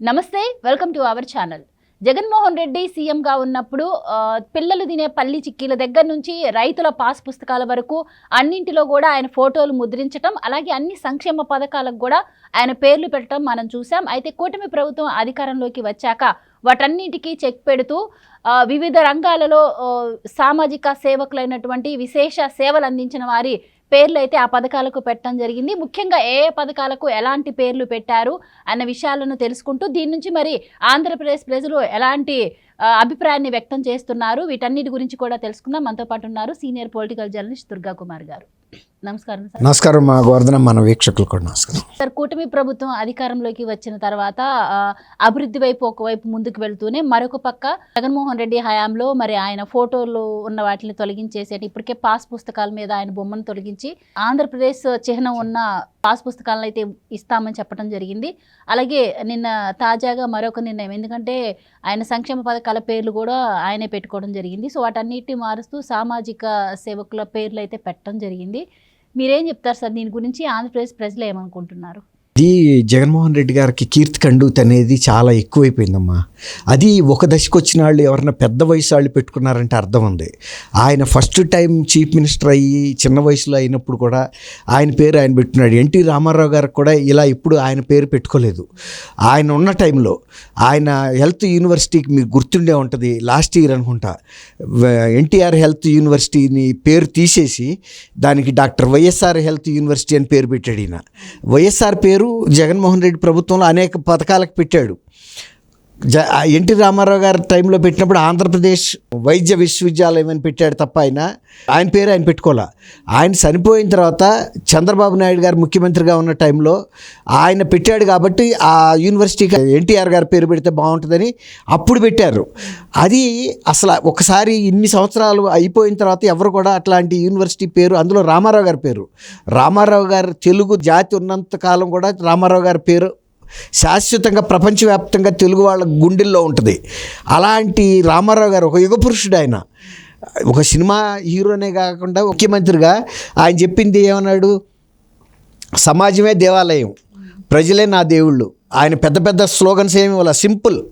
నమస్తే welcome to our channel. Jaganmohan Reddy సీఎంగా ఉన్నప్పుడు పిల్లలు తినే పల్లి చిక్కీల దగ్గర నుంచి రైతుల పాస్ పుస్తకాల వరకు అన్నింటిలో కూడా ఆయన ఫోటోలు ముద్రించటం అలాగే అన్ని సంక్షేమ పథకాలకు కూడా ఆయన పేర్లు పెట్టడం మనం చూసాం. అయితే కూటమి ప్రభుత్వం అధికారంలోకి వచ్చాక వాటన్నిటికీ చెక్ పెడుతూ వివిధ రంగాలలో సామాజిక సేవకులైనటువంటి విశేష సేవలు అందించిన వారి పేర్లు అయితే ఆ పథకాలకు పెట్టడం జరిగింది. ముఖ్యంగా ఏ ఏ పథకాలకు ఎలాంటి పేర్లు పెట్టారు అన్న విషయాలను తెలుసుకుంటూ దీని నుంచి మరి ఆంధ్రప్రదేశ్ ప్రజలు ఎలాంటి అభిప్రాయాన్ని వ్యక్తం చేస్తున్నారు? వీటన్నిటి గురించి కూడా తెలుసుకుందాం. మనతో పాటు ఉన్నారు senior political journalist Durga Kumar గారు. నమస్కారం మా గోవర్ధన మన వీక్షకులు కూడా నమస్కారం. సార్ కూటమి ప్రభుత్వం అధికారంలోకి వచ్చిన తర్వాత అభివృద్ధి వైపు ఒకవైపు ముందుకు వెళ్తూనే మరొక పక్క జగన్మోహన్ రెడ్డి హయాంలో మరి ఆయన ఫోటోలు ఉన్న వాటిని తొలగించేసేటి ఇప్పటికే పాస్ పుస్తకాల మీద ఆయన బొమ్మను తొలగించి ఆంధ్రప్రదేశ్ చిహ్నం ఉన్న పాస్ పుస్తకాలను అయితే ఇస్తామని చెప్పడం జరిగింది. అలాగే నిన్న తాజాగా మరొక నిర్ణయం. ఎందుకంటే ఆయన సంక్షేమ పథకాల పేర్లు కూడా ఆయనే పెట్టుకోవడం జరిగింది. సో వాటన్నిటిని మారుస్తూ సామాజిక సేవకుల పేర్లు అయితే పెట్టడం జరిగింది. మీరేం చెప్తారు సార్? దీని గురించి ఆంధ్రప్రదేశ్ ప్రజలు ఏమనుకుంటున్నారు? ఇది జగన్మోహన్ రెడ్డి గారికి కీర్తి కండూత్ అనేది చాలా ఎక్కువైపోయిందమ్మా. అది ఒక దశకు వచ్చిన వాళ్ళు ఎవరైనా పెద్ద వయసు వాళ్ళు పెట్టుకున్నారంటే అర్థం ఉంది. ఆయన ఫస్ట్ టైం చీఫ్ మినిస్టర్ అయ్యి చిన్న వయసులో అయినప్పుడు కూడా ఆయన పేరు ఆయన పెట్టుకున్నాడు. ఎన్టీ రామారావు గారికి కూడా ఇలా ఇప్పుడు ఆయన పేరు పెట్టుకోలేదు. ఆయన ఉన్న టైంలో ఆయన హెల్త్ యూనివర్సిటీకి మీకు గుర్తుండే ఉంటుంది. లాస్ట్ ఇయర్ అనుకుంటా. ఎన్టీఆర్ హెల్త్ యూనివర్సిటీని పేరు తీసేసి దానికి డాక్టర్ వైఎస్ఆర్ హెల్త్ యూనివర్సిటీ అని పేరు పెట్టాడు ఈయన. వైఎస్ఆర్ పేరు జగన్మోహన్ రెడ్డి ప్రభుత్వంలో అనేక పథకాలకు పెట్టాడు. జ ఎన్టీ రామారావు గారి టైంలో పెట్టినప్పుడు ఆంధ్రప్రదేశ్ వైద్య విశ్వవిద్యాలయం అని పెట్టాడు తప్ప ఆయన ఆయన పేరు ఆయన పెట్టుకోలే. ఆయన చనిపోయిన తర్వాత చంద్రబాబు నాయుడు గారు ముఖ్యమంత్రిగా ఉన్న టైంలో ఆయన పెట్టాడు కాబట్టి ఆ యూనివర్సిటీకి ఎన్టీఆర్ గారి పేరు పెడితే బాగుంటుందని అప్పుడు పెట్టారు. అది అసలు ఒకసారి ఇన్ని సంవత్సరాలు అయిపోయిన తర్వాత ఎవరు కూడా అట్లాంటి యూనివర్సిటీ పేరు అందులో రామారావు గారి పేరు. రామారావు గారు తెలుగు జాతి ఉన్నంత కాలం కూడా రామారావు గారి పేరు శాశ్వతంగా ప్రపంచవ్యాప్తంగా తెలుగు వాళ్ళ గుండెల్లో ఉంటుంది. అలాంటి రామారావు గారు ఒక యుగ పురుషుడు ఆయన. ఒక సినిమా హీరోనే కాకుండా ముఖ్యమంత్రిగా ఆయన చెప్పింది ఏమన్నాడు? సమాజమే దేవాలయం ప్రజలే నా దేవుళ్ళు. ఆయన పెద్ద పెద్ద స్లోగన్స్ ఏమి వల్ల సింపుల్.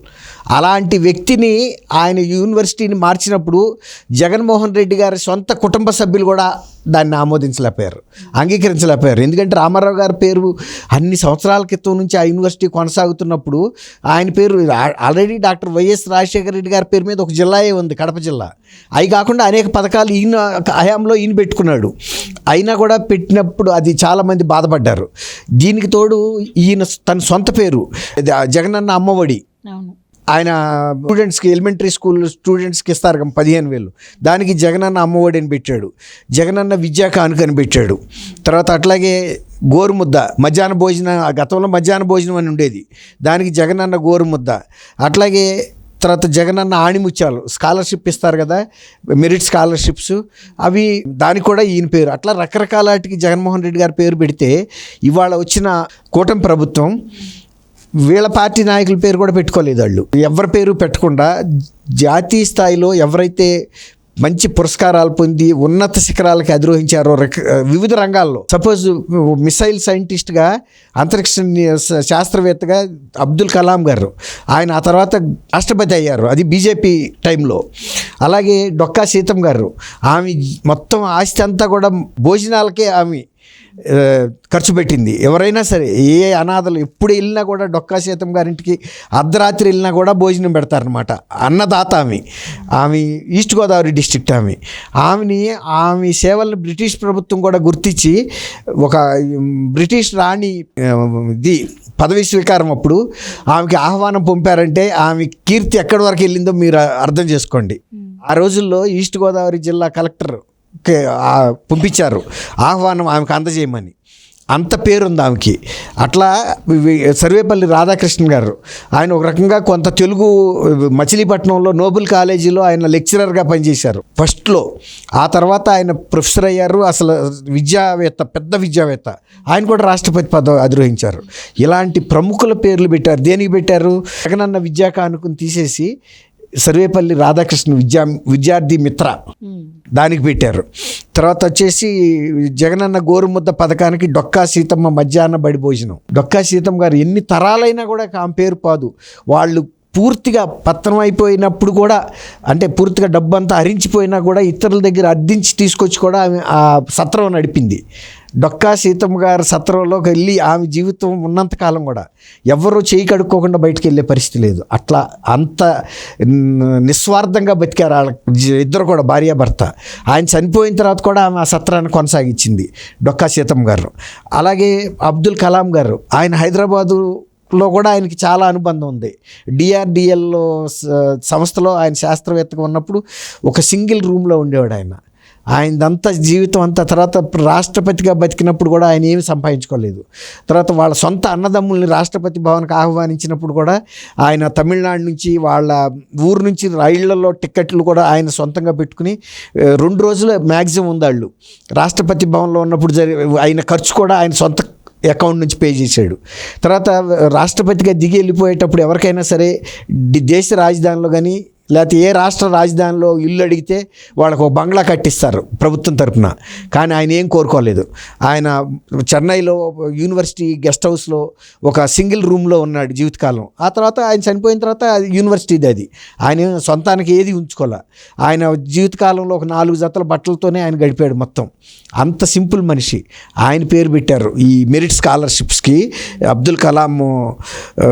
అలాంటి వ్యక్తిని ఆయన యూనివర్సిటీని మార్చినప్పుడు జగన్మోహన్ రెడ్డి గారి సొంత కుటుంబ సభ్యులు కూడా దాన్ని ఆమోదించలేకపోయారు అంగీకరించలేకపోయారు ఎందుకంటే రామారావు గారి పేరు అన్ని సంవత్సరాల క్రితం నుంచి ఆ యూనివర్సిటీ కొనసాగుతున్నప్పుడు ఆయన పేరు already doctor Y S Rajasekhara Reddy గారి పేరు మీద ఒక జిల్లాయే ఉంది కడప జిల్లా. అవి కాకుండా అనేక పథకాలు ఈయన హయాంలో ఈయన పెట్టుకున్నాడు. అయినా కూడా పెట్టినప్పుడు అది చాలామంది బాధపడ్డారు. దీనికి తోడు ఈయన తన సొంత పేరు జగనన్న అమ్మఒడి. అవును. ఆయన స్టూడెంట్స్కి ఎలిమెంటరీ స్కూల్ స్టూడెంట్స్కి ఇస్తారు కదా పదిహేను వేలు. దానికి జగనన్న అమ్మఒడి అని పెట్టాడు. జగనన్న విద్యా కానుక అని పెట్టాడు. తర్వాత అట్లాగే గోరుముద్ద మధ్యాహ్న భోజనం ఆ గతంలో మధ్యాహ్న భోజనం అని ఉండేది. దానికి జగనన్న గోరుముద్ద. అట్లాగే తర్వాత జగనన్న ఆణిముత్యాలు స్కాలర్షిప్ ఇస్తారు కదా మెరిట్ స్కాలర్షిప్స్ అవి దానికి కూడా ఈయన పేరు. అట్లా రకరకాల వాటికి జగన్మోహన్ రెడ్డి గారి పేరు పెడితే ఇవాళ వచ్చిన కూటమి ప్రభుత్వం వీళ్ళ పార్టీ నాయకుల పేరు కూడా పెట్టుకోలేదు వాళ్ళు. ఎవరి పేరు పెట్టకుండా జాతీయ స్థాయిలో ఎవరైతే మంచి పురస్కారాలు పొంది ఉన్నత శిఖరాలకి అధిరోహించారో వివిధ రంగాల్లో. సపోజ్ మిసైల్ సైంటిస్ట్గా అంతరిక్ష శాస్త్రవేత్తగా అబ్దుల్ కలాం గారు. ఆయన ఆ తర్వాత రాష్ట్రపతి అయ్యారు. అది బీజేపీ టైంలో. అలాగే డొక్కా సీతం గారు. ఆమె మొత్తం ఆస్తి అంతా కూడా భోజనాలకే ఆమె ఖర్చు పెట్టింది. ఎవరైనా సరే ఏ అనాథలు ఎప్పుడు వెళ్ళినా కూడా డొక్కా సీతం గారింటికి అర్ధరాత్రి వెళ్ళినా కూడా భోజనం పెడతారనమాట అన్నదాత ఆమె. ఆమె ఈస్ట్ గోదావరి డిస్ట్రిక్ట్ ఆమె. ఆమెని ఆమె సేవలను బ్రిటిష్ ప్రభుత్వం కూడా గుర్తించి ఒక బ్రిటిష్ రాణి ఇది పదవి స్వీకారం అప్పుడు ఆమెకి ఆహ్వానం పంపారంటే ఆమె కీర్తి ఎక్కడి వరకు వెళ్ళిందో మీరు అర్థం చేసుకోండి. ఆ రోజుల్లో ఈస్ట్ గోదావరి జిల్లా కలెక్టర్ పంపించారు. ఆహ్వానం ఆమెకు అందజేయమని. అంత పేరుంది ఆమెకి. అట్లా సర్వేపల్లి రాధాకృష్ణ గారు ఆయన ఒక రకంగా కొంత తెలుగు మచిలీపట్నంలో నోబుల్ కాలేజీలో ఆయన లెక్చరర్గా పనిచేశారు. ఫస్ట్లో. ఆ తర్వాత ఆయన ప్రొఫెసర్ అయ్యారు. అసలు విద్యావేత్త పెద్ద విద్యావేత్త. ఆయన కూడా రాష్ట్రపతి పదవి అధిరోహించారు. ఇలాంటి ప్రముఖుల పేర్లు పెట్టారు. దేనికి పెట్టారు? జగనన్న విద్యా కానుకను తీసేసి సర్వేపల్లి రాధాకృష్ణ విద్యా విద్యార్థి మిత్ర దానికి పెట్టారు. తర్వాత వచ్చేసి జగనన్న గోరుముద్ద పథకానికి డొక్కా సీతమ్మ మధ్యాహ్న బడి భోజనం. డొక్కా సీతమ్మ గారు ఎన్ని తరాలైనా కూడా ఆమె పేరు పాదు. వాళ్ళు పూర్తిగా పతనం అయిపోయినప్పుడు కూడా అంటే పూర్తిగా డబ్బంతా హరించిపోయినా కూడా ఇతరుల దగ్గర అద్దించి తీసుకొచ్చి కూడా ఆమె ఆ సత్రం నడిపింది. డొక్కా సీతమ్మ గారి సత్రంలోకి వెళ్ళి ఆమె జీవితం ఉన్నంతకాలం కూడా ఎవరూ చేయి కడుక్కోకుండా బయటికి వెళ్ళే పరిస్థితి లేదు. అట్లా అంత నిస్వార్థంగా బతికారు వాళ్ళ ఇద్దరు కూడా భార్యాభర్త ఆయన చనిపోయిన తర్వాత కూడా ఆమె ఆ సత్రాన్ని కొనసాగించింది డొక్కా సీతమ్మ గారు. అలాగే అబ్దుల్ కలాం గారు ఆయన హైదరాబాదు లో కూడా ఆయనకి చాలా అనుబంధం ఉంది. డిఆర్డిఎల్లో సంస్థలో ఆయన శాస్త్రవేత్తగా ఉన్నప్పుడు ఒక సింగిల్ రూమ్లో ఉండేవాడు ఆయన. ఆయనదంతా జీవితం అంతా తర్వాత రాష్ట్రపతిగా బతికినప్పుడు కూడా ఆయన ఏమి సంపాదించుకోలేదు. తర్వాత వాళ్ళ సొంత అన్నదమ్ముల్ని రాష్ట్రపతి భవన్కి ఆహ్వానించినప్పుడు కూడా ఆయన తమిళనాడు నుంచి వాళ్ళ ఊరు నుంచి రైళ్ళలో టిక్కెట్లు కూడా ఆయన సొంతంగా పెట్టుకుని రెండు రోజులు మ్యాక్సిమం ఉంది వాళ్ళు రాష్ట్రపతి భవన్లో ఉన్నప్పుడు జరి ఆయన ఖర్చు కూడా ఆయన సొంత అకౌంట్ నుంచి పే చేశాడు. తర్వాత రాష్ట్రపతిగా దిగి వెళ్ళిపోయేటప్పుడు ఎవరికైనా సరే దేశ రాజధానిలో కానీ లేకపోతే ఏ రాష్ట్ర రాజధానిలో ఇల్లు అడిగితే వాళ్ళకు ఒక బంగ్లా కట్టిస్తారు ప్రభుత్వం తరఫున కానీ ఆయన ఏం కోరుకోలేదు. ఆయన చెన్నైలో యూనివర్సిటీ గెస్ట్ హౌస్లో ఒక సింగిల్ రూమ్లో ఉన్నాడు జీవితకాలం. ఆ తర్వాత ఆయన చనిపోయిన తర్వాత అది యూనివర్సిటీది అది. ఆయన సొంతానికి ఏది ఉంచుకోలే. ఆయన జీవితకాలంలో ఒక నాలుగు జతల బట్టలతోనే ఆయన గడిపాడు మొత్తం. అంత సింపుల్ మనిషి. ఆయన పేరు పెట్టారు ఈ మెరిట్ స్కాలర్షిప్స్కి అబ్దుల్ కలాం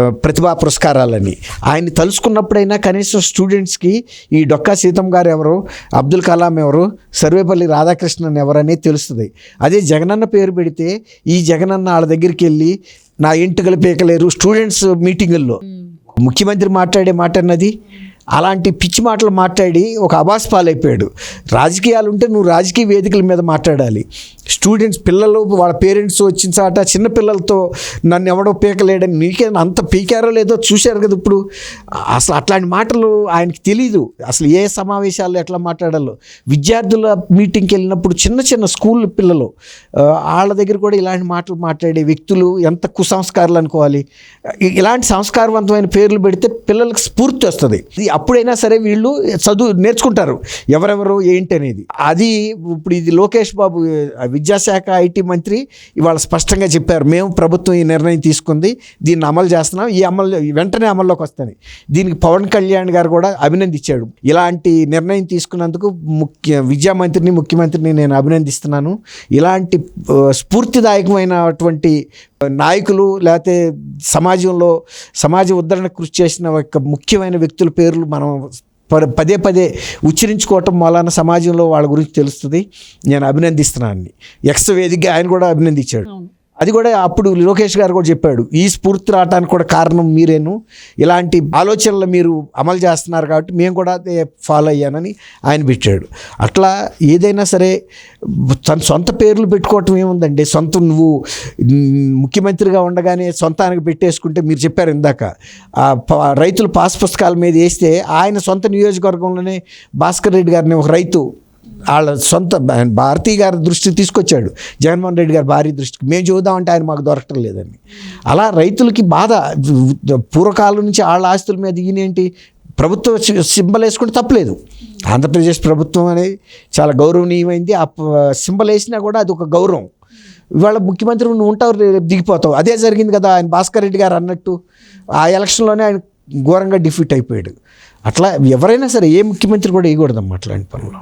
ప్రతిభా పురస్కారాలని. ఆయన తలుసుకున్నప్పుడైనా కనీసం స్టూడెంట్ స్టూడెంట్స్కి ఈ డొక్కా సీతమ్ గారు ఎవరు అబ్దుల్ కలాం ఎవరు సర్వేపల్లి రాధాకృష్ణన్ ఎవరనేది తెలుస్తుంది. అదే జగనన్న పేరు పెడితే ఈ జగనన్న వాళ్ళ దగ్గరికి వెళ్ళి నా ఇంటికలు పీకలేరు స్టూడెంట్స్ మీటింగుల్లో. ముఖ్యమంత్రి మాట్లాడే మాట అన్నది అలాంటి పిచ్చి మాటలు మాట్లాడి ఒక అబాస్ పాలైపోయాడు. రాజకీయాలు ఉంటే నువ్వు రాజకీయ వేదికల మీద మాట్లాడాలి. స్టూడెంట్స్ పిల్లలు వాళ్ళ పేరెంట్స్ వచ్చిన చాట చిన్న పిల్లలతో నన్ను ఎవడో పీకలేడని నీకే అంత పీకారో లేదో చూశారు కదా ఇప్పుడు. అసలు అట్లాంటి మాటలు ఆయనకి తెలియదు అసలు ఏ సమావేశాల్లో ఎట్లా మాట్లాడాలో. విద్యార్థుల మీటింగ్కి వెళ్ళినప్పుడు చిన్న చిన్న స్కూల్ పిల్లలు వాళ్ళ దగ్గర కూడా ఇలాంటి మాటలు మాట్లాడే వ్యక్తులు ఎంత కుసంస్కారాలు అనుకోవాలి. ఇలాంటి సంస్కారవంతమైన పేర్లు పెడితే పిల్లలకు స్ఫూర్తి వస్తుంది. ఇది అప్పుడైనా సరే వీళ్ళు చదువు నేర్చుకుంటారు. ఎవరెవరు ఏంటి అనేది. అది ఇప్పుడు ఇది లోకేష్ బాబు విద్యాశాఖ ఐటీ మంత్రి ఇవాళ స్పష్టంగా చెప్పారు మేము ప్రభుత్వం ఈ నిర్ణయం తీసుకుంది దీన్ని అమలు చేస్తున్నాం ఈ అమలు వెంటనే అమల్లోకి వస్తుంది దీనికి పవన్ కళ్యాణ్ గారు కూడా అభినందించాడు. ఇలాంటి నిర్ణయం తీసుకున్నందుకు ముఖ్య విద్యా మంత్రిని ముఖ్యమంత్రిని నేను అభినందిస్తున్నాను. ఇలాంటి స్ఫూర్తిదాయకమైనటువంటి నాయకులు లేకపోతే సమాజంలో సమాజ ఉద్ధరణ కృషి చేసిన ఒక ముఖ్యమైన వ్యక్తుల పేర్లు మనం పదే పదే ఉచ్చరించుకోవటం వలన సమాజంలో వాళ్ళ గురించి తెలుస్తుంది. నేను అభినందిస్తున్నాను ఎక్స్ వేదికగా ఆయన కూడా అభినందించాడు. అది కూడా అప్పుడు లోకేష్ గారు కూడా చెప్పాడు ఈ స్ఫూర్తి రావడానికి కూడా కారణం మీరేను. ఇలాంటి ఆలోచనలు మీరు అమలు చేస్తున్నారు కాబట్టి మేము కూడా అదే ఫాలో అయ్యానని ఆయన పెట్టాడు. అట్లా ఏదైనా సరే తన సొంత పేర్లు పెట్టుకోవటం ఏముందండి? సొంత నువ్వు ముఖ్యమంత్రిగా ఉండగానే సొంతానికి పెట్టేసుకుంటే మీరు చెప్పారు ఇందాక ఆ పాస్ పుస్తకాల మీద వేస్తే ఆయన సొంత నియోజకవర్గంలోనే భాస్కర్ రెడ్డి గారిని ఒక రైతు వాళ్ళ సొంత ఆయన భారతీ గారి దృష్టికి తీసుకొచ్చాడు. జగన్మోహన్ రెడ్డి గారి భార్య దృష్టికి మేము చూద్దామంటే ఆయన మాకు దొరకటం లేదని అలా రైతులకి బాధ. పూర్వకాలం నుంచి వాళ్ళ ఆస్తుల మీద ఈయనేంటి? ప్రభుత్వం సింబల్ వేసుకుంటే తప్పలేదు. ఆంధ్రప్రదేశ్ ప్రభుత్వం అనేది చాలా గౌరవనీయమైంది. ఆ సింబల్ వేసినా కూడా అది ఒక గౌరవం. ఇవాళ ముఖ్యమంత్రి నువ్వు ఉంటావు రేపు దిగిపోతావు. అదే జరిగింది కదా ఆయన భాస్కర్ రెడ్డి గారు అన్నట్టు ఆ ఎలక్షన్లోనే ఆయన ఘోరంగా డిఫీట్ అయిపోయాడు. అట్లా ఎవరైనా సరే ఏ ముఖ్యమంత్రి కూడా వేయకూడదమ్మా అట్లాంటి పనులు.